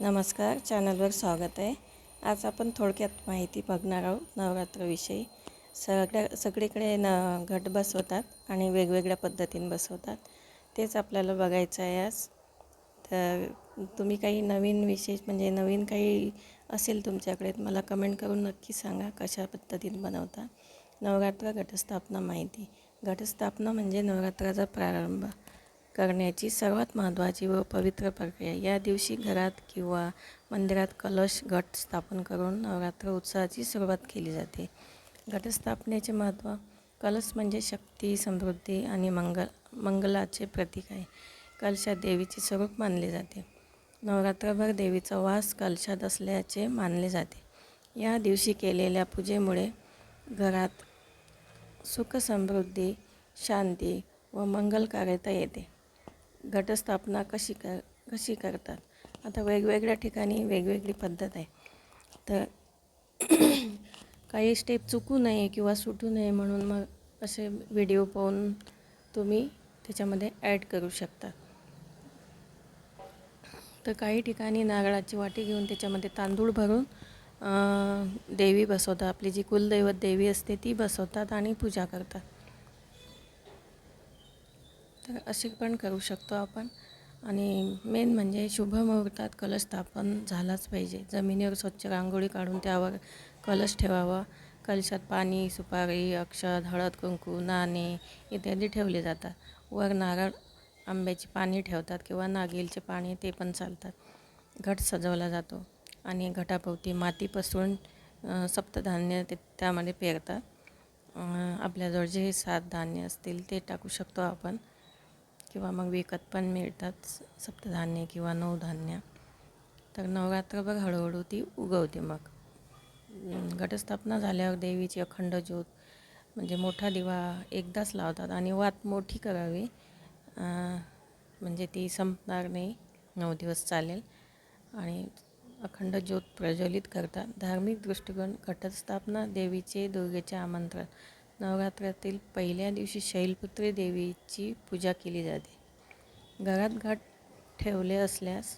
नमस्कार चॅनलवर स्वागत आहे. आज आपण थोडक्यात माहिती बघणार आहोत नवरात्रविषयी. सगळ्या सगळीकडे न घट बसवतात आणि वेगवेगळ्या पद्धतीने बसवतात. तेच आपल्याला बघायचं आहे आज. तर तुम्ही काही नवीन विशेष म्हणजे नवीन काही असेल तुमच्याकडे मला कमेंट करून नक्की सांगा कशा पद्धतीने बनवता. नवरात्र घटस्थापना माहिती. घटस्थापना म्हणजे नवरात्राचा प्रारंभ. करण्याची सर्वात महत्त्वाची व पवित्र प्रक्रिया. या दिवशी घरात किंवा मंदिरात कलश घट स्थापन करून नवरात्र उत्सवाची सुरुवात केली जाते. घटस्थापनेचे महत्त्व कलश म्हणजे शक्ती समृद्धी आणि मंगल मंगलाचे प्रतीक आहे. कलशात देवीचे स्वरूप मानले जाते. नवरात्रभर देवीचा वास कलशात असल्याचे मानले जाते. या दिवशी केलेल्या पूजेमुळे घरात सुख समृद्धी शांती व मंगलकार्यता येते. घटस्थापना कशी कर कशी करतात? आता वेगवेगळ्या ठिकाणी वेगवेगळी पद्धत आहे. तर काही स्टेप चुकू नये किंवा सुटू नये म्हणून मग असे व्हिडिओ पाहून तुम्ही त्याच्यामध्ये ॲड करू शकता. तर काही ठिकाणी नारळाची वाटी घेऊन त्याच्यामध्ये तांदूळ भरून देवी बसवतात. आपली जी कुलदैवत देवी असते ती बसवतात आणि पूजा करतात. तर असे पण करू शकतो आपण. आणि मेन म्हणजे शुभ मुहूर्तात कलश स्थापन झालाच पाहिजे. जमिनीवर स्वच्छ रांगोळी काढून त्यावर कलश ठेवावा. कलशात पाणी सुपारी अक्षत हळद कुंकू नाणे इत्यादी ठेवले जातात. वर नारळ आंब्याची पाणी ठेवतात किंवा नागेलचे पाणी ते पण चालतात. घट सजवला जातो आणि घटाभोवती माती पसरून सप्तधान्य ते त्यामध्ये पेरतात. आपल्याजवळ जे सात धान्य असतील ते टाकू शकतो आपण. किंवा मग विकत पण मिळतात सप्तधान्य किंवा नऊ धान्य तर नवरात्रभर हळूहळू ती उगवते मग. घटस्थापना झाल्यावर देवीची अखंड ज्योत म्हणजे मोठा दिवा एकदाच लावतात आणि वात मोठी करावी. म्हणजे ती संपणार नाही नऊ दिवस चालेल. आणि अखंड ज्योत प्रज्वलित करतात. धार्मिक दृष्टिकोन घटस्थापना देवीचे दुर्गेचे आमंत्रण. नवरात्रातील पहिल्या दिवशी शैलपुत्री देवीची पूजा केली जाते. घरात घाट ठेवले असल्यास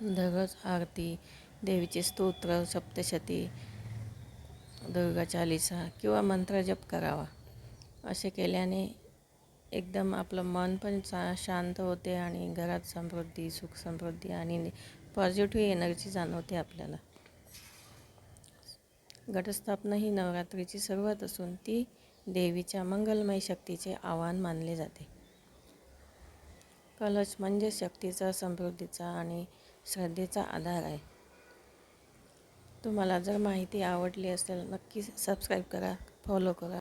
दररोज आरती देवीचे स्तोत्र सप्तशती दुर्गा चालिसा किंवा मंत्र जप करावा. असे केल्याने एकदम आपलं मन पण चा शांत होते आणि घरात समृद्धी सुख समृद्धी आणि पॉझिटिव्ह एनर्जी जाणवते आपल्याला. घटस्थापना ही नवरात्रीची सुरुवात असून ती देवीच्या मंगलमय शक्तीचे आव्हान मानले जाते. कलश म्हणजे शक्तीचा समृद्धीचा आणि श्रद्धेचा आधार आहे. तुम्हाला जर माहिती आवडली असेल नक्की सबस्क्राईब करा फॉलो करा.